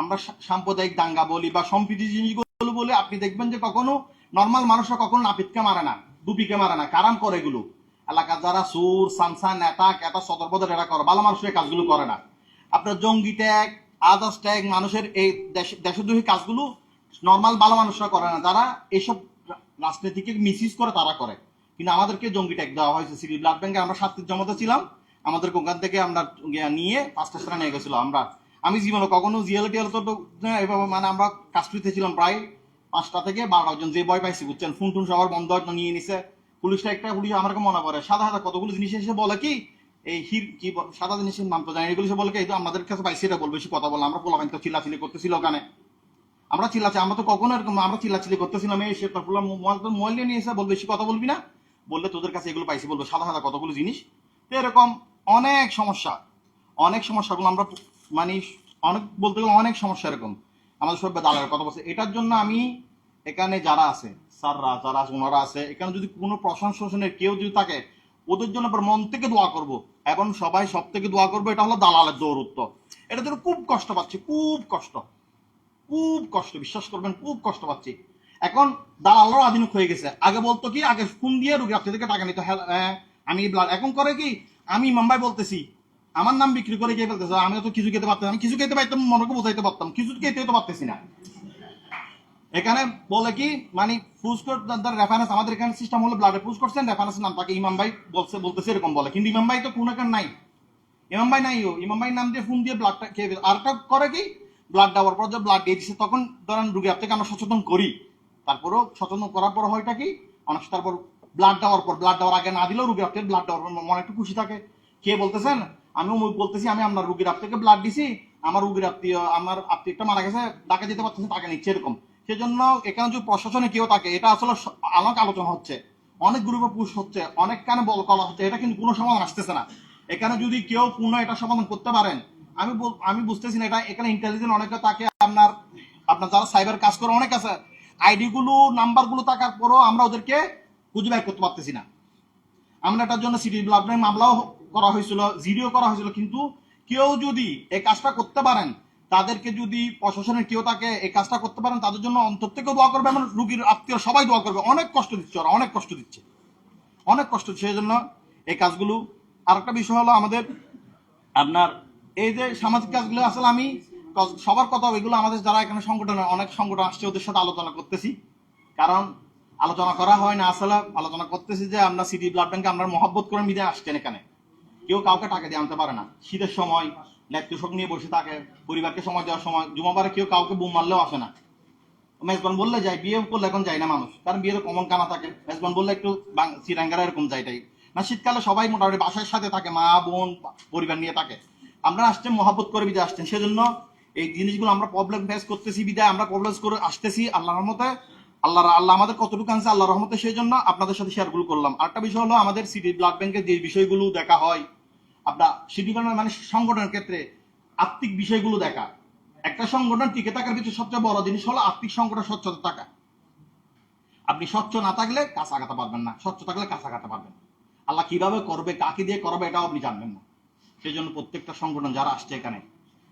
আমরা সাম্প্রদায়িক দাঙ্গা বলি বা সম্প্রীতি জিনিসগুলো বলে আপনি দেখবেন যে কখনো নর্মাল মানুষরা কখনো নাপিতকে মারে না, দুপিকে মারে না, কারাম করে এগুলো। এলাকার যারা সুর সানসা নেতা কেতা সদরবদর এরা করে, ভালো মানুষের কাজগুলো করে না। আপনার জঙ্গি ট্যাগ আদার্স ট্যাগ মানুষের এই দেশ- দেশদ্রোহী কাজগুলো নর্মাল ভালো মানুষরা করে না। যারা এইসব রাজনীতিকে মিসইউজ করে তারা করে। কিন্তু আমাদেরকে জঙ্গি ট্যাগ দেওয়া হয়েছে। সিটি ব্লাড ব্যাংকে আমরা সাতটির জমাতে ছিলাম। আমাদের ওখান থেকে আমরা নিয়ে পাঁচটা স্থানে নিয়ে গেছিল আমরা। আমি জীবনে কখনো জিএল টিএল তো এভাবে মানে আমরা কাস্টডিতে ছিলাম প্রায় পাঁচটা থেকে বারোটা জন, যে বয় পাইছি, বুঝছেন? ফোন টুন সবার বন্ধ নিয়ে নিছে। পুলিশটা একটা পুলিশ আমার মনে পড়ে সাদা সাদা কতগুলো জিনিস এসে বলে কি, এই হির, কি সাদা জিনিসের নাম তো জানি এগুলো এসে বলে কি তো আমাদের কাছে পাইছি, এটা বলবে, বেশি কথা বলে আমরা পোলাপাইন তো চিল্লাচিল্লি করতেছিল ওখানে। আমরা চিল্লাচ্ছি আমরা তো কখনো এরকম, আমরা চিল্লাচিল্লি করতেছিলাম, এই সে তারপর মোবাইল নিয়ে এসে বলবে বেশি কথা বলবি না? বললে, তোদের কাছে এগুলো পাইছি, বলব, সাদা সাদা কতগুলো জিনিস? তো এরকম অনেক সমস্যা, অনেক সমস্যাগুলো আমরা মানে অনেক বলতে গেলে অনেক সমস্যা এরকম। আমাদের সব দালালের কথা বলছে। এটার জন্য আমি এখানে যারা আছে স্যাররা যারা আছে ওনারা আছে এখানে যদি কোনো প্রশাসনের কেউ যদি থাকে ওদের জন্য আবার মন থেকে দোয়া করব। এবং সবাই সব থেকে দোয়া করব এটা হলো দালালের দৌরত্ব এটা জন্য খুব কষ্ট পাচ্ছি খুব কষ্ট। খুব কষ্ট বিশ্বাস করবেন খুব কষ্ট পাচ্ছি। এখন দালালরাও আধুনিক হয়ে গেছে। আগে বলতো কি আগে ফোন দিয়ে রুগী আপনি থেকে টাকা নিত। হ্যাঁ হ্যাঁ, আমি এখন করে কি আমি মুম্বাই বলতেছি আমার নাম বিক্রি করে কে বলতেছে আমি তো কিছু খেতে পারতাম কিছু খেতে পারতাম মনকে বোঝাইতে পারতাম, কিছু খেতে তো পারতেছি না। এখানে বলে কি মানে ফুসকোর রেফারেন্স আমাদের এখানে সিস্টেম হলো ব্লাডে ফুস করছেন রেফারেন্স নাম তাকে ইমাম ভাই বলছে, বলতেছে এরকম বলে, কিন্তু ইমাম ভাই তো কোন এখানে নাই। ইমাম ভাই নাই ও, ইমাম ভাই নাম দিয়ে ফোন দিয়ে ব্লাডটা খেয়ে। আর একটা করে কি ব্লাড দেওয়ার পর যে ব্লাড দিয়ে দিচ্ছে তখন ধরেন রুগী থেকে আমরা সচেতন করি? তারপরেও সচেতন করার পর হয়টা কি অনেক তারপর ব্লাড দেওয়ার পর ব্লাড দেওয়ার আগে না দিলেও রুগী থেকে ব্লাড দেওয়ার পর মনে একটু খুশি থাকে। কে বলতেছেন? আমি অমুক বলতেছি, আমি আপনার রুগীর আপ থেকে ব্লাড দিছি, আমার রুগীর আত্মীয়, আমার আত্মীয়টা মারা গেছে তাকে যেতে পারতেছে, তাকে নিচ্ছে এরকম। সেজন্য এখানে যদি প্রশাসনে কেউ থাকে এটা আসলে অনেক আলোচনা হচ্ছে। অনেক গ্রুপে পুশ হচ্ছে, অনেক কানে বল করা হচ্ছে, এটা কিন্তু কোনো সমাধান আসতেছে না। এখানে যদি কেউ পূর্ণ এটা সমাধান করতে পারেন, আমি আমি বুঝতেছি না এটা, এখানে ইন্টেলিজেন্ট অনেকে তাকে আপনার আপনার যারা সাইবার কাজ করে অনেক আছে আইডি গুলো নাম্বারগুলো থাকার পরও আমরা ওদেরকে খুঁজে বের করতে পারতেছি না। আমরা এটার জন্য সিটি ব্লাড মামলাও করা হয়েছিল জিডিও করা হয়েছিল, কিন্তু কেউ যদি এই কাজটা করতে পারেন, তাদেরকে যদি প্রশাসনের কেউ তাকে এই কাজটা করতে পারেন, তাদের জন্য অন্তর থেকেও দোয়া করবে এবং রুগীর আত্মীয় সবাই দোয়া করবে। অনেক কষ্ট দিচ্ছে ওরা, অনেক কষ্ট দিচ্ছে। অনেক কষ্ট সেই জন্য এই কাজগুলো আরেকটা বিষয় হলো আমাদের আপনার এই যে সামাজিক কাজগুলো আসলে আমি সবার কথা এগুলো আমাদের যারা এখানে সংগঠনে অনেক সংগঠন আসছে, ওদের সাথে আলোচনা করতেছি। কারণ আলোচনা করা হয় না, আসলে আলোচনা করতেছি যে আমরা সিটি ব্লাড ব্যাংকে আমরা মহব্বত করে মিলে আসছেন এখানে। কেউ কাউকে টাকা দিয়ে আনতে পারে না। শীতের সময় ল্যাপটপ নিয়ে বসে থাকে, পরিবারকে সময় দেওয়ার সময় জুমাবারে কেউ কাউকে বুম মারলেও আসে না। মেজবান বললে যায় বিয়ে করলে এখন যায় না মানুষ, কারণ বিয়ের কমন কানা থাকে। মেজবান বললে একটু শ্রীরাঙ্গারা এরকম যায়টাই না, শীতকালে সবাই মোটামুটি বাসার সাথে থাকে, মা, বোন, পরিবার নিয়ে থাকে। আমরা আসছেন মহাব্বত করে বিদায় আসছেন। সেজন্য এই জিনিসগুলো আমরা প্রবলেম ফেস করতেছি, বিদায় আমরা প্রবলেম করে আসতেছি, আল্লাহর রহমতে। আল্লাহ আল্লাহ আমাদের কতটুকু আনছে? আল্লাহ রহমতে সেই জন্য আপনাদের সাথে শেয়ারগুলো করলাম। আরেকটা বিষয় হলো আমাদের সিটি ব্লাড ব্যাংকের যে বিষয়গুলো দেখা হয়, আপনার সিটি ব্লাড মানে সংগঠনের ক্ষেত্রে আর্থিক বিষয়গুলো দেখা। একটা সংগঠন টিকে থাকার ভিতরে সবচেয়ে বড় জিনিস হলো আর্থিক সংগঠন স্বচ্ছতা থাকা। আপনি স্বচ্ছ না থাকলে কাজ আগাতে পারবেন না। স্বচ্ছ থাকলে কাজ আগাতে পারবেন আল্লাহ কীভাবে করবে, কাকে দিয়ে করবে এটাও আপনি জানবেন না। সেই জন্য প্রত্যেকটা সংগঠন যারা আসছে এখানে,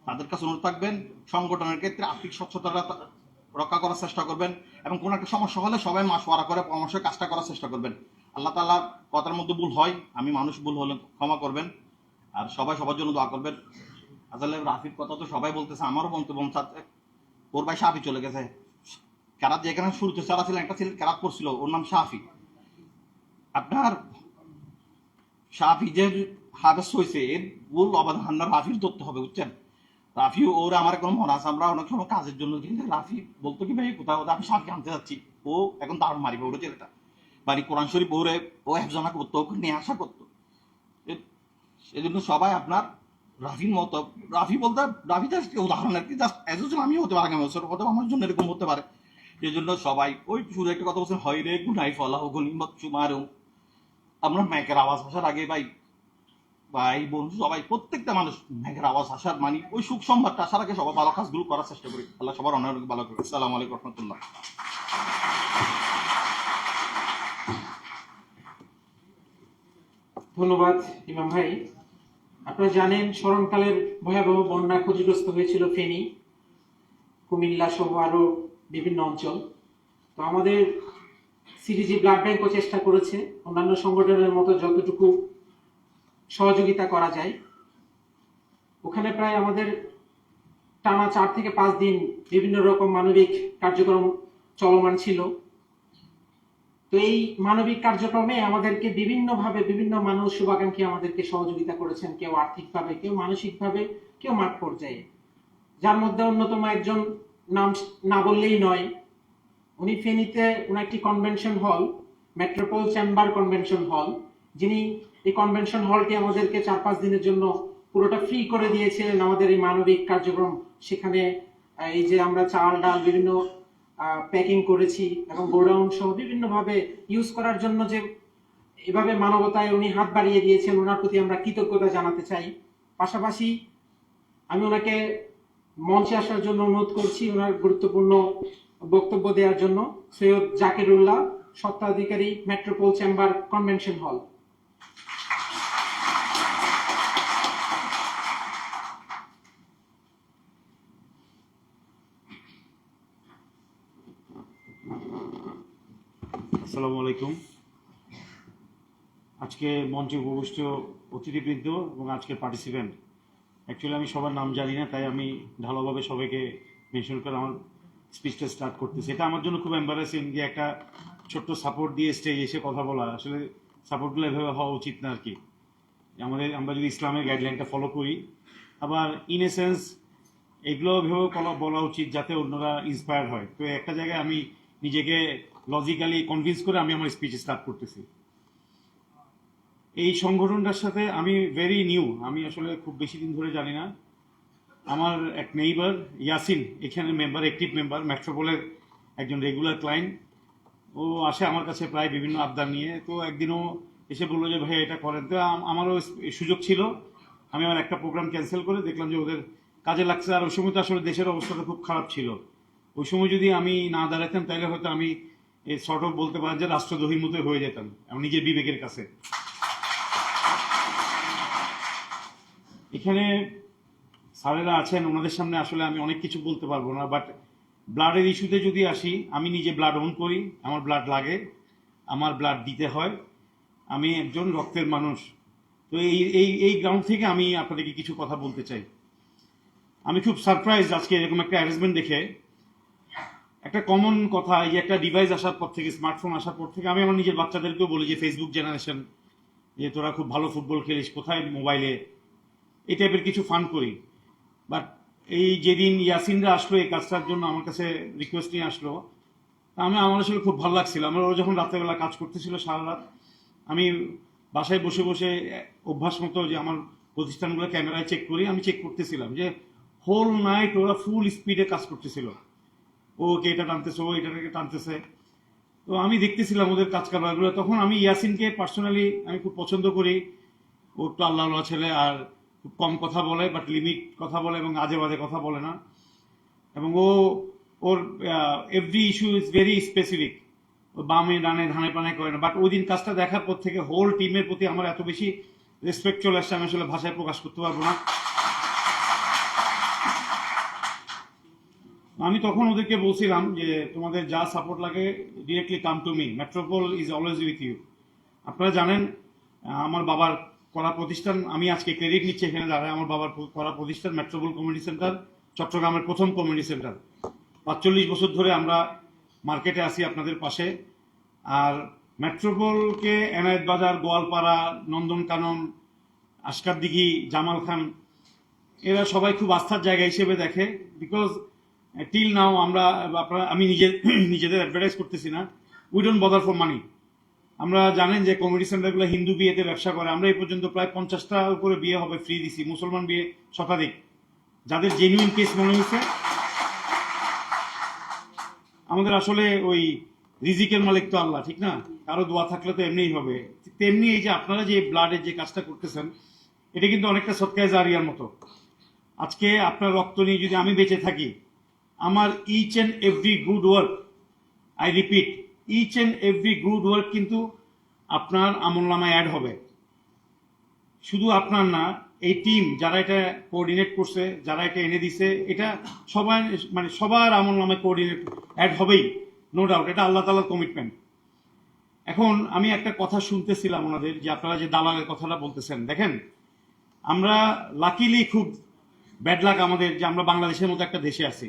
তাদের কাছে অনুরোধ থাকবেন, সংগঠনের ক্ষেত্রে আর্থিক স্বচ্ছতাটা রক্ষা করার চেষ্টা করবেন এবং কোনো একটা সমস্যা হলে সবাই মাসওয়ারা করে, পরামর্শ, কাজটা করার চেষ্টা করবেন। আল্লাহ তাআলার কথার মধ্যে ভুল হয়, আমি মানুষ ভুল হলে ক্ষমা করবেন। আর সবাই সবার জন্য দোয়া করবেন। আসলে রাফির কথা তো সবাই বলতেছে, আমারও বলতে চাচ্ছে ওর ভাই সাফি চলে গেছে। কেরাত যেখানে শুরুতে চারা ছিলেন, একটা ছেলে কেরাত পড়ছিল, ওর নাম সাফি। আপনার সাফি যে হাবেস হয়েছে এর ভুল অবাধান রাফির ধরতে হবে, বুঝছেন? রাফি, ওর আমার কোনো মনে আছে, আমরা অনেক সময় কাজের জন্য কিন্তু রাফি বলতো কি, ভাই, কোথাও আমি সাফি আনতে যাচ্ছি। ও এখন দারুণ মারিবে ওর ছেলেটা। বাড়ি কোরআন শরীফ ওরে ও একজনা করতো, ওকে নিয়ে আসা করতো। সেজন্য সবাই আপনার রাফির মতো, রাফি বলতে, রাফি জাস্ট উদাহরণ আর কি, জাস্ট এজ আমি হতে পারে আগামী বছর হতে আমার জন্য এরকম হতে পারে। সেই জন্য সবাই, ওই শুধু একটা কথা বলছেন হয় রে গুনাই ফলা হোক চুমারু আপনার ম্যাকের আওয়াজ আসার আগে, ভাই ভাই, বন্ধু, সবাই, প্রত্যেকটা মানুষ ম্যাকের আওয়াজ আসার মানে ওই সুখ সম্ভারটা আগে সবাই ভালো কাজগুলো করার চেষ্টা করি। আল্লাহ সবার অনেক ভালো করি আসসালামু আলাইকুম রহমতুল্লাহ। ধন্যবাদ, ইমাম ভাই। আপনারা জানেন, স্মরণকালের ভয়াবহ বন্যা ক্ষতিগ্রস্ত হয়েছিল ফেনী, কুমিল্লা সহ আরও বিভিন্ন অঞ্চল। তো আমাদের সিডিজি ব্লাড ব্যাংকও চেষ্টা করেছে। অন্যান্য সংগঠনের মতো যতটুকু সহযোগিতা করা যায়। ওখানে প্রায় আমাদের টানা চার থেকে পাঁচ দিন বিভিন্ন রকম মানবিক কার্যক্রম চলমান ছিল। তো এই মানবিক কার্যক্রমে আমাদেরকে বিভিন্নভাবে বিভিন্ন মানুষ শুভাকাঙ্ক্ষী আমাদেরকে সহযোগিতা করেছেন, কেউ আর্থিকভাবে, কেউ মানসিকভাবে, কেউ মাঠ পর্যায়ে। যার মধ্যে অন্যতম একজন নাম না বললেই নয়, উনি ফেনীতে ওনার একটি কনভেনশন হল মেট্রোপল চেম্বার কনভেনশন হল যিনি এই কনভেনশন হলটি আমাদেরকে চার পাঁচ দিনের জন্য পুরোটা ফ্রি করে দিয়েছিলেন আমাদের এই মানবিক কার্যক্রম সেখানে এই যে আমরা চাল, ডাল বিভিন্ন প্যাকিং করেছি এবং গোডাউন সহ বিভিন্নভাবে ইউজ করার জন্য যে এভাবে মানবতায় উনি হাত বাড়িয়ে দিয়েছেন ওনার প্রতি আমরা কৃতজ্ঞতা জানাতে চাই। পাশাপাশি আমি ওনাকে মঞ্চে আসার জন্য অনুরোধ করছি ওনার গুরুত্বপূর্ণ বক্তব্য দেওয়ার জন্য। সৈয়দ জাকিরুল্লাহ, স্বত্বাধিকারী মেট্রোপল চেম্বার কনভেনশন হল আসসালামু আলাইকুম। আজকে মঞ্চে উপবিষ্ট অতিথিবৃন্দ এবং আজকের পার্টিসিপেন্ট অ্যাকচুয়ালি আমি সবার নাম জানি না, তাই আমি ঢালোভাবে সবাইকে মেনশন করে আমার স্পিচটা স্টার্ট করতেছি। এটা আমার জন্য খুব এম্বারাসিং যে একটা ছোট্ট সাপোর্ট দিয়ে স্টেজ এসে কথা বলা। আসলে সাপোর্টগুলো এভাবে হওয়া উচিত না আর কি। আমাদের আমরা যদি ইসলামের গাইডলাইনটা ফলো করি, আবার ইন এ সেন্স এগুলো ভেবে বলা বলা উচিত যাতে অন্যরা ইন্সপায়ার হয়। তো একটা জায়গায় আমি নিজেকে লজিক্যালি কনভিন্স করে আমি আমার স্পিচ স্টার্ট করতেছি। এই সংগঠনটার সাথে আমি ভেরি নিউ আমি আসলে খুব বেশি দিন ধরে জানি না। আমার এক নেইবার ইয়াসিন এখানে মেম্বার অ্যাক্টিভ মেম্বার মেট্রোপোলের একজন রেগুলার ক্লায়েন্ট ও আসে আমার কাছে প্রায় বিভিন্ন আবদার নিয়ে। তো একদিনও এসে বলল যে ভাই এটা করেন। তো আমারও সুযোগ ছিল। আমি আমার একটা প্রোগ্রাম ক্যান্সেল করে দেখলাম যে, ওদের কাজে লাগছে। আর ওই সময় তো আসলে দেশের অবস্থাটা খুব খারাপ ছিল। ওই সময় যদি আমি না দাঁড়াতাম তাহলে হয়তো আমি এই শর্ট অফ বলতে পারেন যে রাষ্ট্রদ্রোহীর মতো হয়ে যেতাম। আমার নিজের বিবেকের কাছে। এখানে স্যারেরা আছেন, ওনাদের সামনে আসলে আমি অনেক কিছু বলতে পারব না বাট ব্লাডের ইস্যুতে যদি আসি, আমি নিজে ব্লাড অন করি, আমার ব্লাড লাগে, আমার ব্লাড দিতে হয়, আমি একজন রক্তের মানুষ। তো এই এই এই গ্রাউন্ড থেকে আমি আপনাদেরকে কিছু কথা বলতে চাই। আমি খুব সারপ্রাইজ আজকে এরকম একটা অ্যারেঞ্জমেন্ট দেখে একটা কমন কথা, এই যে একটা ডিভাইস আসার পর থেকে স্মার্টফোন আসার পর থেকে, আমি আমার নিজের বাচ্চাদেরকেও বলি যে ফেসবুক জেনারেশন যে তোরা খুব ভালো ফুটবল খেলিস, কোথায় মোবাইলে এই টাইপের কিছু ফান করি। বাট এই যেদিন ইয়াসিনরা আসলো, এই কাজটার জন্য আমার কাছে রিকোয়েস্ট নিয়ে আসলো আমি, আমার আসলে খুব ভালো লাগছিল। আমার ও যখন রাত্রেবেলা কাজ করতেছিল সারা রাত, আমি বাসায় বসে বসে অভ্যাস মতো যে আমার প্রতিষ্ঠানগুলো ক্যামেরায় চেক করি, আমি চেক করতেছিলাম যে হোল নাইট ওরা ফুল স্পিডে কাজ করতেছিল। ও কে এটা টানতেছে, ও এটাকে টানতেছে। তো আমি দেখতেছিলাম ওদের কাজ কারবারগুলো তখন আমি ইয়াসিনকে পার্সোনালি আমি খুব পছন্দ করি। ও একটু আল্লাহ আল্লাহ ছেলে আর খুব কম কথা বলে বাট লিমিট কথা বলে এবং আজে বাজে কথা বলে না। এবং ও, ওর every issue is very specific বামে, ডানে, ধানে, পানে করে না। বাট ওই দিন কাজটা দেখার পর থেকে হোল টিমের প্রতি আমার এত বেশি রেসপেক্ট চলে আসছে, আমি আসলে ভাষায় প্রকাশ করতে পারব না। আমি তখন ওদেরকে বলছিলাম যে, তোমাদের যা সাপোর্ট লাগে directly come to me Metropol is always with you আপনারা জানেন আমার বাবার করা প্রতিষ্ঠান, আমি আজকে ক্রেডিট নিচ্ছি এখানে দাঁড়ায়, আমার বাবার করা প্রতিষ্ঠান মেট্রোপল কমিউনিটি সেন্টার চট্টগ্রামের প্রথম কমিউনিটি সেন্টার পাঁচচল্লিশ বছর ধরে আমরা মার্কেটে আসি আপনাদের পাশে। আর মেট্রোপলকে এনায়েত বাজার, গোয়ালপাড়া, নন্দনকানন, আশকার দিঘি, জামাল খান, এরা সবাই খুব আস্থার জায়গা হিসেবে দেখে। বিকজ টিল নাও আমরা, আপনারা, আমি নিজে, নিজেদের অ্যাডভার্টাইজ করতেছি না। We don't bother for money আমরা জানেন যে কমিউনিটি সেন্টারগুলো হিন্দু বিয়েতে ব্যবসা করে। আমরা এই পর্যন্ত প্রায় পঞ্চাশটা উপরে বিয়ে হবে ফ্রি দিছি, মুসলমান বিয়ে শতাধিক। যাদের জেনুইন কেস মনে হয়েছে, আমাদের আসলে ওই রিজিকের মালিক তো আল্লাহ, ঠিক না? কারও দোয়া থাকলে তো এমনিই হবে। তেমনি এই যে আপনারা যে ব্লাডের যে কাজটা করতেছেন, এটা কিন্তু অনেকটা সৎকায় জারিয়ার মতো। আজকে আপনার রক্ত নিয়ে যদি আমি বেঁচে থাকি আমার each and every good work I repeat each and every good work কিন্তু আপনার আমল নামায় অ্যাড হবে। শুধু আপনার না, এই টিম যারা এটা কোঅর্ডিনেট করছে, যারা এটা এনে দিছে, এটা সবাই মানে সবার আমল নামে কোঅর্ডিনেট অ্যাড হবেই নো ডাউট এটা আল্লাহ তালার কমিটমেন্ট এখন আমি একটা কথা শুনতেছিলাম ওনাদের, যে আপনারা যে দালালের কথাটা বলতেছেন, দেখেন, আমরা লাকিলি খুব ব্যাড লাক আমাদের, যে আমরা বাংলাদেশের মতো একটা দেশে আছি।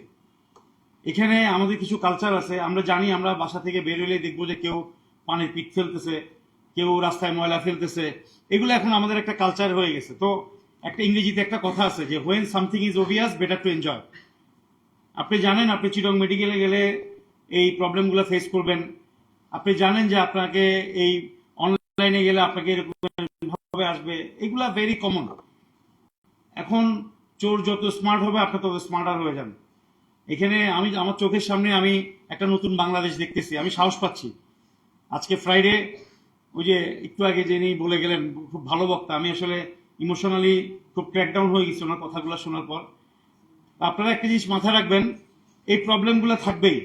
এখানে আমাদের কিছু কালচার আছে। আমরা জানি আমরা বাসা থেকে বের হলে দেখব যে কেউ পানির পিঠ ফেলতেছে, কেউ রাস্তায় ময়লা ফেলতেছে। এগুলো এখন আমাদের একটা কালচার হয়ে গেছে। তো একটা ইংরেজিতে একটা কথা আছে যে when something is obvious better to enjoy আপনি জানেন আপনি চিরং মেডিকেলে গেলে এই প্রবলেমগুলো ফেস করবেন। আপনি জানেন যে আপনাকে এই অনলাইনে গেলে আপনাকে এরকম ভাবে আসবে। এগুলা ভেরি কমন এখন চোর যত স্মার্ট হবে, আপনি তত স্মার্টার হয়ে যান। এখানে আমি আমার চোখের সামনে আমি একটা নতুন বাংলাদেশ দেখতেছি, আমি সাহস পাচ্ছি। আজকে ফ্রাইডে ওই যে একটু আগে যিনি বলে গেলেন, খুব ভালো বক্তা, আমি আসলে ইমোশনালি খুব ক্র্যাকডাউন হয়ে গেছি ওনার কথাগুলো শোনার পর। আপনারা একটা জিনিস মাথায় রাখবেন, এই প্রবলেমগুলো থাকবেই।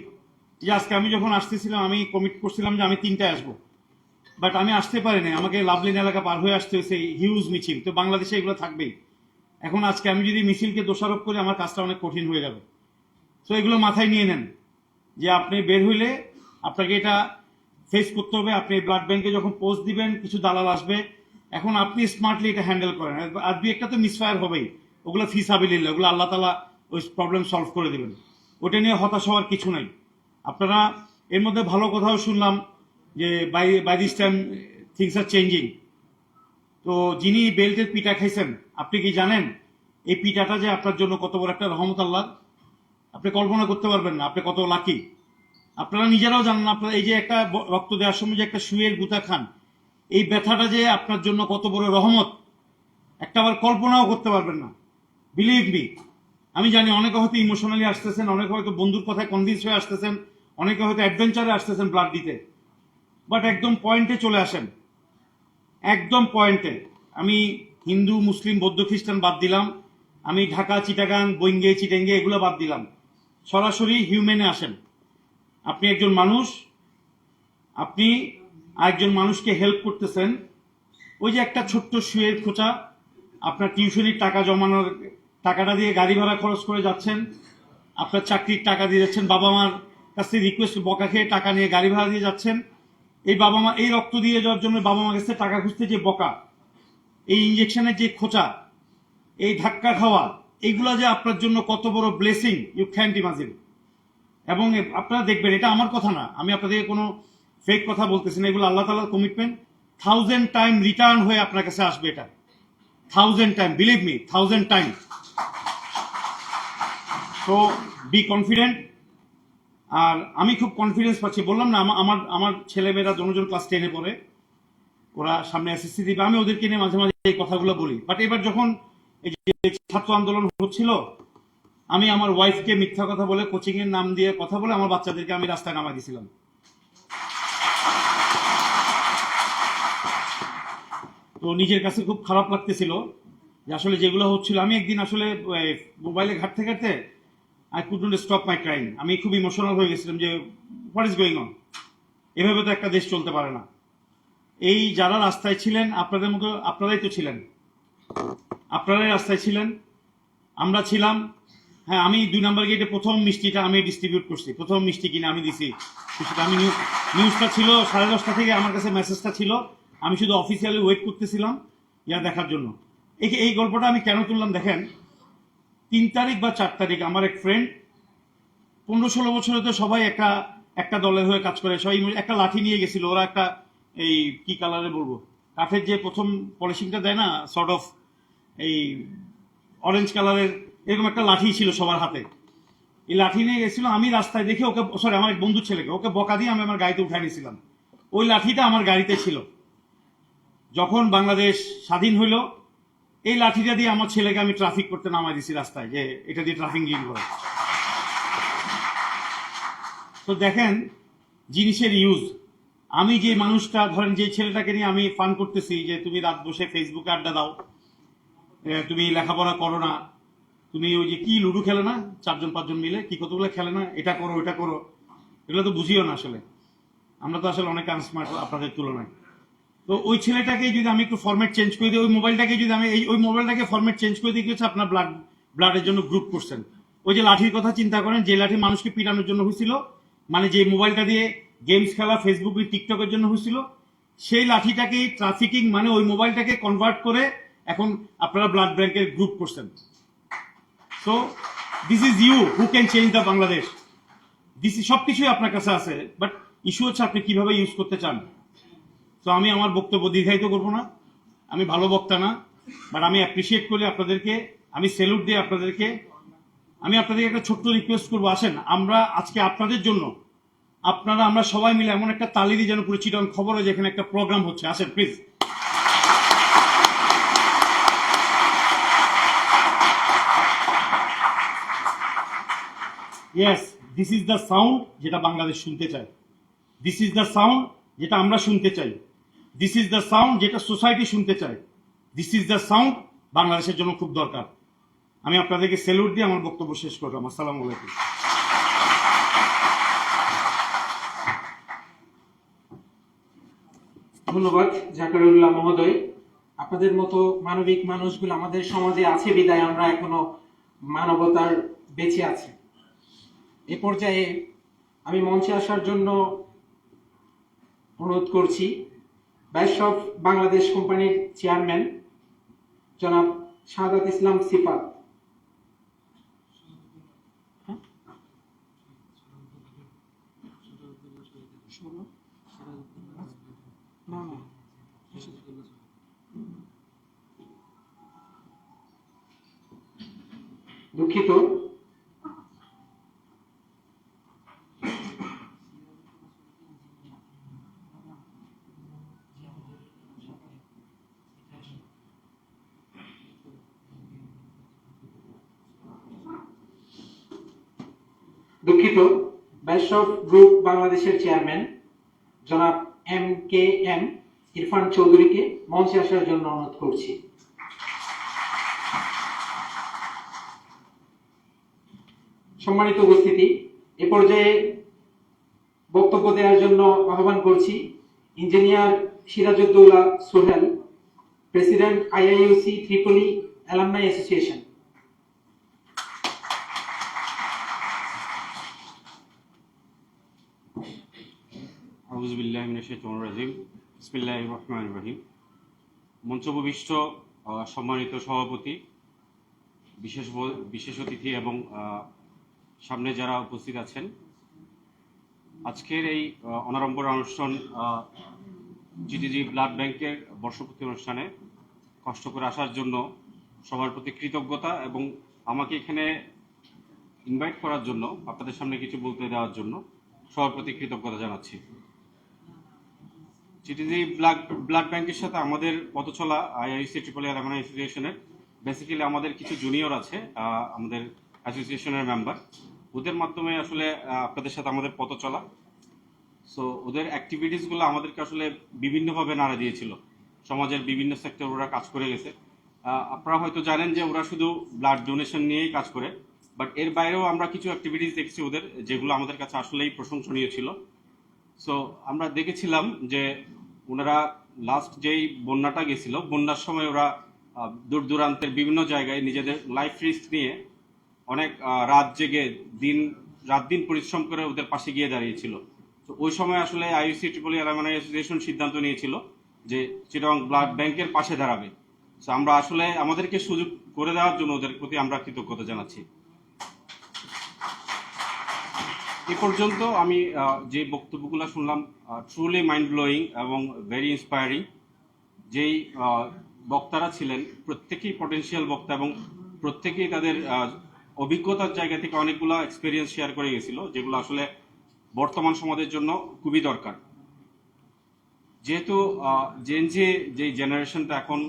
যে আজকে আমি যখন আসতেছিলাম, আমি কমিট করছিলাম যে আমি তিনটায় আসব। বাট আমি আসতে পারিনি আমাকে লাভলিন এলাকা পার হয়ে আসতে হয়েছে হিউজ মিছিল তো বাংলাদেশে এগুলো থাকবেই। এখন আজকে আমি যদি মিছিলকে দোষারোপ করি, আমার কাজটা অনেক কঠিন হয়ে যাবে। তো এগুলো মাথায় নিয়ে নেন। যে আপনি বের হইলে আপনাকে এটা ফেস করতে হবে। আপনি ব্লাড ব্যাংকে যখন পোস্ট দিবেন, কিছু দালাল আসবে। এখন আপনি স্মার্টলি এটা হ্যান্ডেল করেন। আর দুই একটা তো মিসফায়ার হবেই। ওগুলো ফিস ফিসাবিলিল্লা ওগুলো আল্লাহ তালা ওই প্রবলেম সলভ করে দেবেন। ওটা নিয়ে হতাশ হওয়ার কিছু নাই। আপনারা এর মধ্যে ভালো কথাও শুনলাম যে by by this time things are changing তো যিনি বেল্টের পিঠা খাইছেন, আপনি কি জানেন? এই পিঠাটা যে আপনার জন্য কত বড় একটা রহমত আল্লাহ আপনি কল্পনা করতে পারবেন না, আপনি কত লাকি আপনারা নিজেরাও জানেন আপনারা এই যে একটা রক্ত দেওয়ার সময় যে একটা শুয়ের গুতা খান, এই ব্যথাটা যে আপনার জন্য কত বড় রহমত, একটা আবার কল্পনাও করতে পারবেন না। বিলিভ মি আমি জানি অনেকে হয়তো ইমোশনালি আসতেছেন, অনেকে হয়তো বন্ধুর কথায় কনভিন্স হয়ে আসতেছেন, অনেকে হয়তো অ্যাডভেঞ্চারে আসতেছেন ব্লাড দিতে। বাট একদম পয়েন্টে চলে আসেন। একদম পয়েন্টে আমি হিন্দু, মুসলিম, বৌদ্ধ, খ্রিস্টান বাদ দিলাম। আমি ঢাকা, চিটাগাং, বইঙ্গে, চিটেঙ্গে এগুলো বাদ দিলাম। সরাসরি হিউম্যানে আসেন। আপনি একজন মানুষ, আপনি আরেকজন মানুষকে হেল্প করতেছেন। ওই যে একটা ছোট্ট শুয়ের খোঁচা, আপনার টিউশনির টাকা জমানোর, টাকাটা দিয়ে গাড়ি ভাড়া খরচ করে যাচ্ছেন, আপনার চাকরির টাকা দিয়ে যাচ্ছেন বাবা মার কাছ রিকোয়েস্ট বকা খেয়ে টাকা নিয়ে গাড়ি ভাড়া দিয়ে যাচ্ছেন। এই বাবা মা এই রক্ত দিয়ে যাওয়ার জন্য বাবা মার কাছে টাকা খুঁজতে যে বকা, এই ইঞ্জেকশনের যে খোঁচা, এই ধাক্কা খাওয়া এইগুলা যে আপনার জন্য কত বড় ব্লেসিং ইউ ক্যান্ট ইমাজিন এবং আপনারা দেখবেন, এটা আমার কথা না, আমি আপনাদেরকে কোনো ফেক কথা বলতেছি না, এগুলো আল্লাহ তালার কমিটমেন্ট থাউজেন্ড টাইম রিটার্ন হয়ে আপনার কাছে আসবে এটা। Thousand time believe me thousand time তো বি কনফিডেন্ট আর আমি খুব কনফিডেন্স পাচ্ছি, বললাম না, আমা- আমার আমার ছেলেমেয়েরা দুজন ক্লাস টেনে পড়ে, ওরা সামনে এসএসসি দিবে, আমি ওদেরকে নিয়ে মাঝে মাঝে এই কথাগুলো বলি। বাট এবার যখন এই যে ছাত্র আন্দোলন হচ্ছিল, আমি আমার ওয়াইফকে মিথ্যা কথা বলে কোচিং এর নাম দিয়ে কথা বলে আমার বাচ্চাদেরকে আমি রাস্তায় নামা দিয়েছিলাম তো নিজের কাছে খুব খারাপ লাগতেছিল যে আসলে যেগুলো হচ্ছিল, আমি একদিন আসলে মোবাইলে ঘাটতে ঘাটতে I could not stop my crime আমি খুব ইমোশনাল হয়ে গেছিলাম যে হোয়াট ইজ গোয়িং অন এভাবে তো একটা দেশ চলতে পারে না। এই যারা রাস্তায় ছিলেন, আপনাদের মতো, আপনারাই তো ছিলেন। আপনারাই রাস্তায় ছিলেন, আমরা ছিলাম। হ্যাঁ আমি দুই নাম্বার গেটে প্রথম মিষ্টিটা আমি ডিস্ট্রিবিউট করছি। প্রথম মিষ্টি কিনে আমি দিছি। সেটা আমি নিউজ নিউজটা ছিল, সাড়ে দশটা থেকে আমার কাছে মেসেজটা ছিল। আমি শুধু অফিসিয়ালি ওয়েট করতেছিলাম, ইয়া দেখার জন্য। এই এই গল্পটা আমি কেন তুললাম দেখেন, তিন তারিখ বা চার তারিখ আমার এক ফ্রেন্ড পনেরো ষোলো বছরে তো সবাই একটা একটা দলের হয়ে কাজ করে। সবাই একটা লাঠি নিয়ে গেছিল। ওরা একটা, এই কি কালারে বলব? কাঠের যে প্রথম পলিশিংটা দেয় না সর্ট অফ এই অরেঞ্জ কালারের এরকম একটা লাঠি ছিল সবার হাতে। এই লাঠি নিয়ে গেছিল, আমি রাস্তায় দেখে ওকে সরি আমার এক বন্ধুর ছেলেকে, ওকে বকা দিয়ে আমি আমার গাড়িতে উঠাই নিয়েছিলাম। ওই লাঠিটা আমার গাড়িতে ছিল। যখন বাংলাদেশ স্বাধীন হইল, এই লাঠিটা দিয়ে আমার ছেলেকে আমি ট্রাফিক করতে নামাই দিছি রাস্তায়, যে এটা দিয়ে ট্রাফিক ডিল করে। তো দেখেন, জিনিসের ইউজ আমি যে মানুষটা, ধরেন যে ছেলেটাকে নিয়ে আমি ফান করতেছি, যে তুমি রাত বসে ফেসবুকে আড্ডা দাও তুমি লেখাপড়া করো না। তুমি ওই যে কি লুডু খেলে না? চারজন, পাঁচজন মিলে কি কতগুলো খেলে না? এটা করো ওটা করো। এগুলো তো বুঝিও না আসলে। আমরা তো আসলে অনেক আনস্মার্ট আপনাদের তুলনায়। তো ওই ছেলেটাকে যদি আমি একটু ফরম্যাট চেঞ্জ করে দিই, ওই মোবাইলটাকে যদি আমি এই, ওই মোবাইলটাকে ফরম্যাট চেঞ্জ করে দিয়ে হচ্ছে? আপনার ব্লাড ব্লাডের জন্য গ্রুপ করছেন। ওই যে লাঠির কথা চিন্তা করেন, যে লাঠি মানুষকে পিটানোর জন্য হয়েছিল মানে যে মোবাইলটা দিয়ে গেমস খেলা ফেসবুক টিকটকের জন্য হয়েছিল, সেই লাঠিটাকে ট্রাফিকিং মানে ওই মোবাইলটাকে কনভার্ট করে এখন আপনারা ব্লাড ব্যাংকের গ্রুপ করছেন। So this is you who can change the Bangladesh this সব কিছুই আপনার কাছে আছে বাট ইস্যু হচ্ছে আপনি কীভাবে ইউজ করতে চান। তো আমি আমার বক্তব্য দীর্ঘায়িত করব না, আমি ভালো বক্তা না বাট আমি অ্যাপ্রিসিয়েট করি আপনাদেরকে, আমি সেলুট দিই আপনাদেরকে। আমি আপনাদেরকে একটা ছোট্ট রিকোয়েস্ট করব, আসেন, আমরা আজকে আপনাদের জন্য, আপনারা, আমরা সবাই মিলে এমন একটা তালি দিই যেন পুরো চিটন খবর হয় যে এখানে একটা প্রোগ্রাম হচ্ছে। আসেন please yes this is the sound যেটা বাংলাদেশ শুনতে চায়। দিস ইজ দ্য সাউন্ড যেটা আমরা শুনতে চাই। দিস ইজ দ্য সাউন্ড যেটা সোসাইটি শুনতে চায়। দিস ইজ দ্য সাউন্ড বাংলাদেশের জন্য খুব দরকার। আমি আপনাদেরকে সেলুট দিয়ে আমার বক্তব্য শেষ করলাম। আসসালামু আলাইকুম। ধন্যবাদ জাকারুল্লাহ মহোদয়। আপনাদের মতো মানবিক মানুষগুলো আমাদের সমাজে আছে বিদায়, আমরা এখনও মানবতার বেঁচে আছি। এ পর্যায়ে আমি মঞ্চে আসার জন্য অনুরোধ করছি ব্যাস অফ বাংলাদেশ কোম্পানির চেয়ারম্যান জনাব শাহাদাত ইসলাম সিফাত। দুঃখিত। ব্যাস গ্রুপ বাংলাদেশের চেয়ারম্যান, জনাব এম কে এম ইরফান চৌধুরীকে মঞ্চে আসার জন্য অনুরোধ করছি। সম্মানিত উপস্থিতি, এ পর্যায়ে বক্তব্য দেওয়ার জন্য আহ্বান করছি engineer Sirajuddaula Sohel, president IIUC triple alumni association. মঞ্চভূমিষ্ঠ সম্মানিত সভাপতি, বিশেষ বিশেষ অতিথি এবং সামনে যারা উপস্থিত আছেন, আজকের এই অনারম্বর অনুষ্ঠান জিটিজি ব্লাড ব্যাংকের বর্ষপূর্তি অনুষ্ঠানে কষ্ট করে আসার জন্য সবার প্রতি কৃতজ্ঞতা এবং আমাকে এখানে ইনভাইট করার জন্য, আপনাদের সামনে কিছু বলতে দেওয়ার জন্য সবার প্রতি কৃতজ্ঞতা জানাচ্ছি। চিটিজি ব্লাড ব্লাড ব্যাংকের সাথে আমাদের পথ চলা আইআইসি ট্রিপল অ্যালামনাই অ্যাসোসিয়েশনের বেসিক্যালি আমাদের কিছু জুনিয়র আছে আমাদের অ্যাসোসিয়েশনের মেম্বার ওদের মাধ্যমে আসলে আপনাদের সাথে আমাদের পথ চলা সো ওদের অ্যাক্টিভিটিসগুলো আমাদেরকে আসলে বিভিন্নভাবে নাড়া দিয়েছিল। সমাজের বিভিন্ন সেক্টর ওরা কাজ করে গেছে। আপনারা হয়তো জানেন যে ওরা শুধু ব্লাড ডোনেশন নিয়েই কাজ করে বাট এর বাইরেও আমরা কিছু অ্যাক্টিভিটিস দেখেছি ওদের, যেগুলো আমাদের কাছে আসলেই প্রশংসনীয় ছিল। সো আমরা দেখেছিলাম যে ওনারা লাস্ট যেই বন্যাটা গেছিল, বন্যার সময় ওরা দূর দূরান্তের বিভিন্ন জায়গায় নিজেদের লাইফ রিস্ক নিয়ে অনেক রাত জেগে দিন, রাত দিন পরিশ্রম করে ওদের পাশে গিয়ে দাঁড়িয়েছিল। তো ওই সময় আসলে আইইসি ট্রিপলি অ্যালামানাই অ্যাসোসিয়েশন সিদ্ধান্ত নিয়েছিল যে চিটং ব্লাড ব্যাংকের পাশে দাঁড়াবে। তো আমরা আসলে আমাদেরকে সুযোগ করে দেওয়ার জন্য ওদের প্রতি আমরা কৃতজ্ঞতা জানাচ্ছি। এ পর্যন্ত আমি যে বক্তব্যগুলো শুনলাম ট্রুলি মাইন্ড ব্লোয়িং এবং ভেরি ইন্সপায়ারিং যেই বক্তারা ছিলেন, প্রত্যেকেই পটেনশিয়াল বক্তা এবং প্রত্যেকেই তাদের অভিজ্ঞতার জায়গা থেকে অনেকগুলো এক্সপিরিয়েন্স শেয়ার করে গেছিল, যেগুলো আসলে বর্তমান সমাজের জন্য খুবই দরকার। যেহেতু জেন যে জেনারেশনটা এখন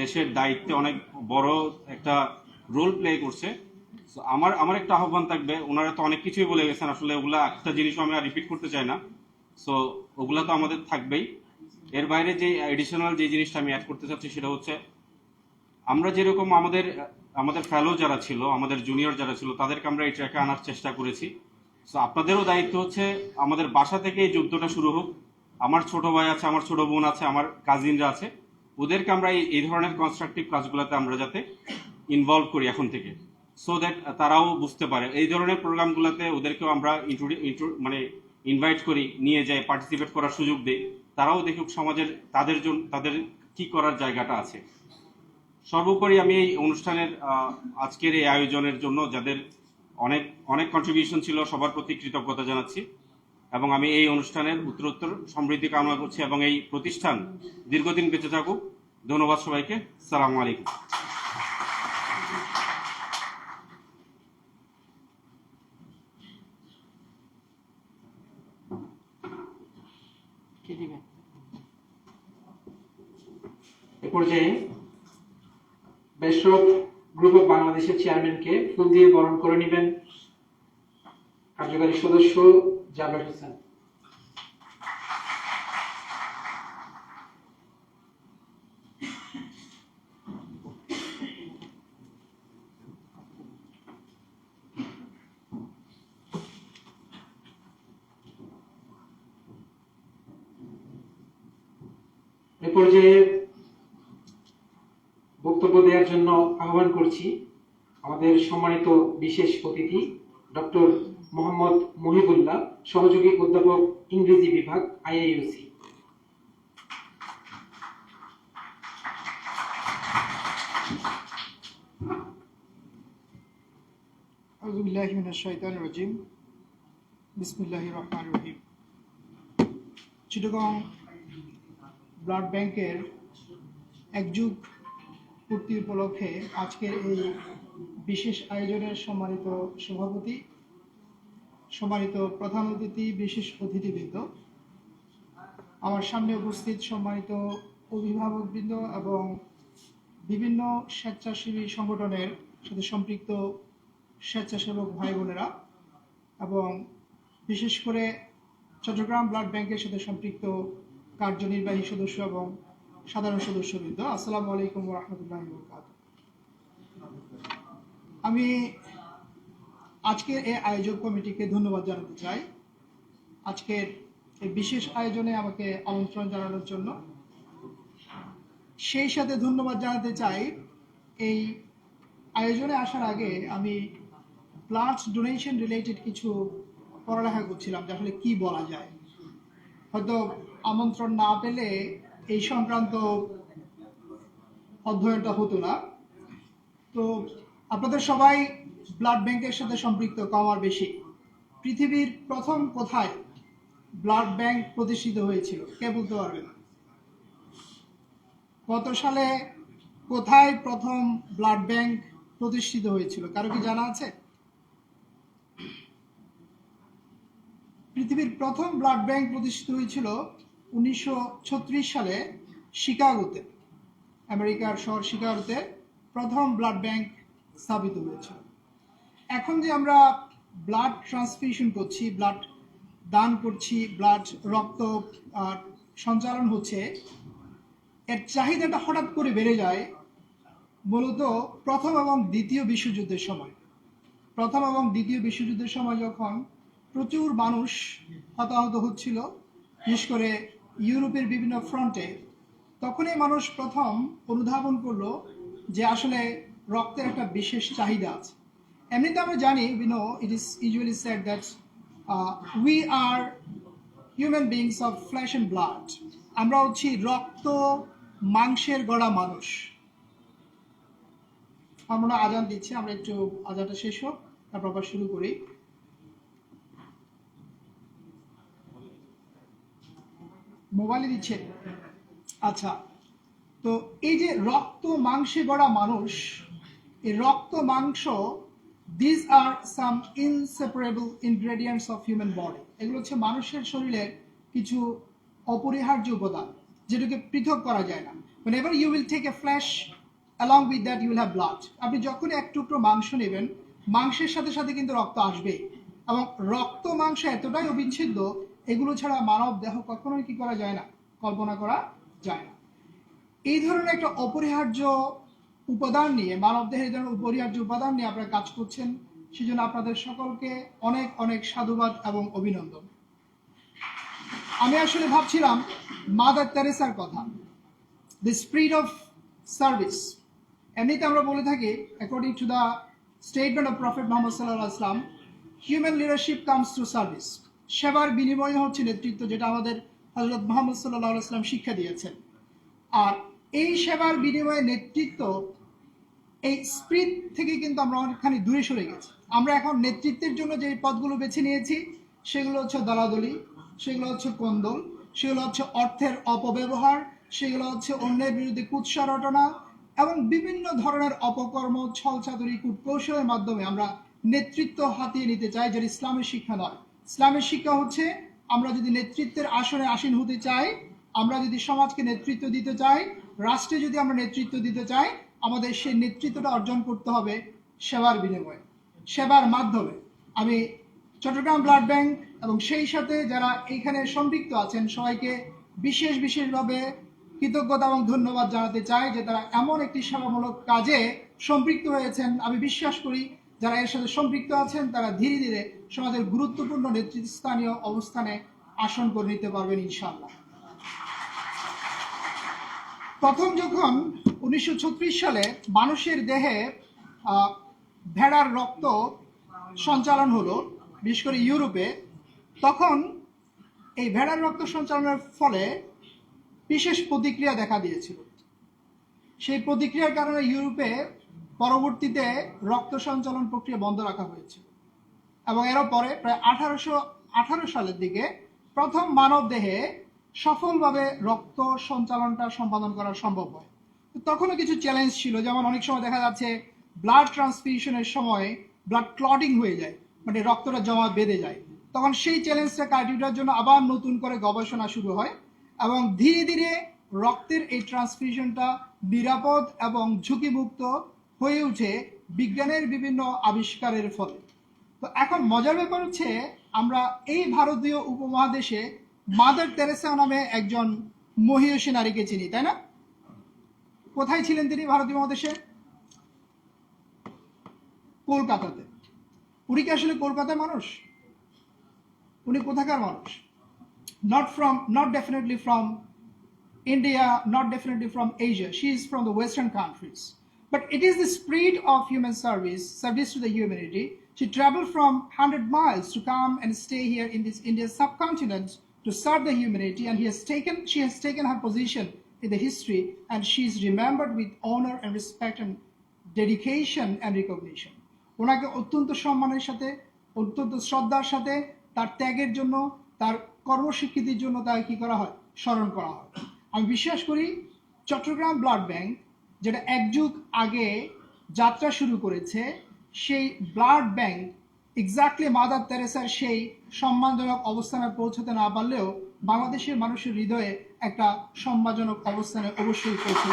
দেশের দায়িত্বে অনেক বড় একটা রোল প্লে করছে আমার আমার একটা আহ্বান থাকবে, ওনারা তো অনেক কিছুই বলে গেছেন, আসলে ওগুলা একটা জিনিসও আমি আর রিপিট করতে চাই না। সো ওগুলা তো আমাদের থাকবেই। এর বাইরে যে এডিশনাল যে জিনিসটা আমি অ্যাড করতে চাচ্ছি সেটা হচ্ছে, আমরা যেরকম আমাদের আমাদের ফেলো যারা ছিল, আমাদের জুনিয়র যারা ছিল, তাদেরকে আমরা এই ট্র্যাকে আনার চেষ্টা করেছি। সো আপনাদেরও দায়িত্ব হচ্ছে আমাদের বাসা থেকে এই যুদ্ধটা শুরু হোক। আমার ছোট ভাই আছে, আমার ছোট বোন আছে, আমার কাজিনরা আছে। ওদেরকে আমরা এই ধরনের কনস্ট্রাকটিভ কাজগুলোতে আমরা যাতে ইনভলভ করি এখন থেকে। সো দ্যাট তারাও বুঝতে পারে। এই ধরনের প্রোগ্রামগুলোতে ওদেরকেও আমরা মানে ইনভাইট করি, নিয়ে যাই পার্টিসিপেট করার সুযোগ দিই। তারাও দেখুক সমাজের, তাদের জন্য তাদের কি করার জায়গাটা আছে। সর্বোপরি আমি এই অনুষ্ঠানের আজকের এই আয়োজনের জন্য যাদের অনেক অনেক কন্ট্রিবিউশন ছিল, সবার প্রতি কৃতজ্ঞতা জানাচ্ছি। এবং আমি এই অনুষ্ঠানের উত্তরোত্তর সমৃদ্ধি কামনা করছি এবং এই প্রতিষ্ঠান দীর্ঘদিন বেঁচে থাকুক। ধন্যবাদ সবাইকে। সালাম আলাইকুম কে দিবে এ পর্যায়ে বেশরফ গ্রুপ অফ বাংলাদেশের চেয়ারম্যানকে ফুল দিয়ে বরণ করে নেবেন। কার্যকারী সদস্য জাবের হোসেন। এ পর্যায়ে বক্তব্য দেওয়ার জন্য আহ্বান করছি আমাদের সম্মানিত বিশেষ অতিথি ডক্টর মোহাম্মদ মহিবুল্লাহ, সহযোগী অধ্যাপক, ইংরেজি বিভাগ আইআইউসি রহিম। ব্লাড ব্যাংকের এক যুগ পূর্তি উপলক্ষে আজকের এই বিশেষ আয়োজনের সম্মানিত সভাপতি, সম্মানিত প্রধান অতিথি, বিশেষ অতিথিবৃন্দ, আমার সামনে উপস্থিত সম্মানিত অভিভাবকবৃন্দ এবং বিভিন্ন স্বেচ্ছাসেবী সংগঠনের সাথে সম্পৃক্ত স্বেচ্ছাসেবক ভাই বোনেরা এবং বিশেষ করে চট্টগ্রাম ব্লাড ব্যাংকের সাথে সম্পৃক্ত কার্যনির্বাহী সদস্য এবং সাধারণ সদস্যবৃন্দ। আসসালামু আলাইকুম রহমতুল্লাহ আমি আজকের এই আয়োজক কমিটিকে ধন্যবাদ জানাতে চাই। আজকের এই বিশেষ আয়োজনে আমাকে আমন্ত্রণ জানানোর জন্য। সেই সাথে ধন্যবাদ জানাতে চাই, এই আয়োজনে আসার আগে আমি ব্লাড ডোনেশন রিলেটেড কিছু পড়ালেখা করছিলাম, যে আসলে কী বলা যায়। হয়তো আমন্ত্রণ না পেলে এই সংক্রান্ত অধ্যয়নটা হতো না। তো আপনাদের সবাই ব্লাড ব্যাংকের সাথে সম্পৃক্ত, কম আর বেশি। পৃথিবীর প্রথম কোথায় ব্লাড ব্যাংক প্রতিষ্ঠিত হয়েছিল, কে বলতে পারবেন কত সালে কোথায় প্রথম ব্লাড ব্যাংক প্রতিষ্ঠিত হয়েছিল? কারও কি জানা আছে? পৃথিবীর প্রথম ব্লাড ব্যাংক প্রতিষ্ঠিত হয়েছিল উনিশশো ছত্রিশ সালে শিকাগোতে। আমেরিকার শহর শিকাগোতে প্রথম ব্লাড ব্যাংক স্থাপিত হয়েছে। এখন যে আমরা ব্লাড ট্রান্সফিউশন করছি ব্লাড দান করছি ব্লাড রক্ত সঞ্চালন হচ্ছে, এর চাহিদাটা হঠাৎ করে বেড়ে যায় মূলত প্রথম এবং দ্বিতীয় বিশ্বযুদ্ধের সময়। প্রথম এবং দ্বিতীয় বিশ্বযুদ্ধের সময় যখন প্রচুর মানুষ হতাহত হচ্ছিল, বিশেষ করে ইউরোপের বিভিন্ন ফ্রন্টে তখনই মানুষ প্রথম অনুধাবন করল যে আসলে রক্তের একটা বিশেষ চাহিদা আছে। এমনিতে আমরা জানি we know it is usually said that we are human beings of flesh and blood আমরা হচ্ছি রক্ত মাংসের গড়া মানুষ। আমরা আজান দিচ্ছি, আমরা একটু আজানটা শেষ হোক, তারপর আবার শুরু করি। মোবাইলে দিচ্ছে। আচ্ছা তো এই যে রক্ত মাংসে গড়া মানুষ এই রক্ত মাংস this are some inseparable ingredients of human body এগুলো হচ্ছে মানুষের শরীরের কিছু অপরিহার্য উপাদান, যেটাকে পৃথক করা যায় না। মানে you you take a a flesh with with that will have blood. আপনি যখন এক টুকরো মাংস নেবেন, মাংসের সাথে সাথে কিন্তু রক্ত আসবে। এবং রক্ত মাংস এতটাই অবিচ্ছেদ্য, এগুলো ছাড়া মানব দেহ কখনোই কি করা যায় না, কল্পনা করা যায় না। এই ধরনের একটা অপরিহার্য উপাদান নিয়ে মানব দেহের এই ধরনের অপরিহার্য উপাদান নিয়ে আপনারা কাজ করছেন, সেজন্য আপনাদের সকলকে অনেক অনেক সাধুবাদ এবং অভিনন্দন। আমি আসলে ভাবছিলাম, মাদার তেরেসার কথা দ্য স্পিরিট অফ সার্ভিস এমনিতে আমরা বলে থাকি according to the statement of prophet Muhammad সাল্লাহ আসলাম human leadership comes to service সেবার বিনিময় হচ্ছে নেতৃত্ব, যেটা আমাদের হজরত মোহাম্মদ সাল্লাহ আসলাম শিক্ষা দিয়েছেন। আর এই সেবার বিনিময়ে নেতৃত্ব এই স্প্রিট থেকে কিন্তু আমরা অনেকখানি দূরে সরে গেছি। আমরা এখন নেতৃত্বের জন্য যে পদগুলো বেছে নিয়েছি, সেগুলো হচ্ছে দলাদলি, সেগুলো হচ্ছে কোন্দল, সেগুলো হচ্ছে অর্থের অপব্যবহার, সেগুলো হচ্ছে অন্যের বিরুদ্ধে কুৎসা রটনা এবং বিভিন্ন ধরনের অপকর্ম, ছলচাতুরি, কূটকৌশলের মাধ্যমে আমরা নেতৃত্ব হাতিয়ে নিতে চাই, যেটা ইসলামের শিক্ষা নয়। ইসলামের শিক্ষা হচ্ছে, আমরা যদি নেতৃত্বের আসনে আসীন হতে চাই, আমরা যদি সমাজকে নেতৃত্ব দিতে চাই, রাষ্ট্রে যদি আমরা নেতৃত্ব দিতে চাই আমাদের সেই নেতৃত্বটা অর্জন করতে হবে সেবার বিনিময়ে। সেবার মাধ্যমে। আমি চট্টগ্রাম ব্লাড ব্যাংক এবং সেই সাথে যারা এইখানে সম্পৃক্ত আছেন, সবাইকে বিশেষ বিশেষভাবে কৃতজ্ঞতা এবং ধন্যবাদ জানাতে চাই যে তারা এমন একটি সেবামূলক কাজে সম্পৃক্ত হয়েছেন। আমি বিশ্বাস করি যারা এর সাথে সম্পৃক্ত আছেন, তারা ধীরে ধীরে সমাজের গুরুত্বপূর্ণ নেতৃস্থানীয় অবস্থানে আসন করে নিতে পারবেন ইনশাআল্লাহ। প্রথম যখন উনিশশো ছত্রিশ সালে মানুষের দেহে ভেড়ার রক্ত সঞ্চালন হলো, বিশেষ করে ইউরোপে, তখন এই ভেড়ার রক্ত সঞ্চালনের ফলে বিশেষ প্রতিক্রিয়া দেখা দিয়েছিল। সেই প্রতিক্রিয়ার কারণে ইউরোপে পরবর্তীতে রক্ত সঞ্চালন প্রক্রিয়া বন্ধ রাখা হয়েছিল এবং এরও পরে প্রায় আঠারোশো আঠারো সালের দিকে প্রথম মানব দেহে সফলভাবে রক্ত সঞ্চালনটা সম্পাদন করা সম্ভব হয়। তখনও কিছু চ্যালেঞ্জ ছিল, যেমন অনেক সময় দেখা যাচ্ছে ব্লাড ট্রান্সফিউশনের সময় ব্লাড ক্লটিং হয়ে যায় মানে রক্তটা জমা বেঁধে যায়। তখন সেই চ্যালেঞ্জটা কাটিয়ে জন্য আবার নতুন করে গবেষণা শুরু হয় এবং ধীরে ধীরে রক্তের এই ট্রান্সফিউশনটা নিরাপদ এবং ঝুঁকিমুক্ত হয়ে উঠে বিজ্ঞানের বিভিন্ন আবিষ্কারের ফলে। তো এখন মজার ব্যাপার হচ্ছে আমরা এই ভারতীয় উপমহাদেশে মাদার তেরেসা নামে একজন মহিষী নারীকে চিনি তাই না কোথায় ছিলেন তিনি ভারতীয় মহাদেশে কলকাতাতে উনি কি আসলে কলকাতার মানুষ উনি কোথাকার মানুষ not from not definitely from India, not definitely from Asia. She is from the Western countries. But it is the spirit of human service, service to the humanity. She traveled from 100 miles to come and stay here in this Indian subcontinent to serve the humanity. And he has taken, she has taken her position in the history and she is remembered with honor and respect and dedication and recognition. ওনাকে অত্যন্ত সম্মানের সাথে অত্যন্ত শ্রদ্ধার সাথে তার ত্যাগের জন্য তার কর্মস্বীকৃতির জন্য তাকে কি করা হয় স্মরণ করা হয় আমি বিশ্বাস করি চট্টগ্রাম ব্লাড ব্যাংক যেটা এক যুগ আগে যাত্রা শুরু করেছে সেই ব্লাড ব্যাংক এক্স্যাক্টলি মাদার তেরেসার সেই সম্মানজনক অবস্থানে পৌঁছতে না পারলেও বাংলাদেশের মানুষের হৃদয়ে একটা সম্মানজনক অবস্থানে অবশ্যই পৌঁছে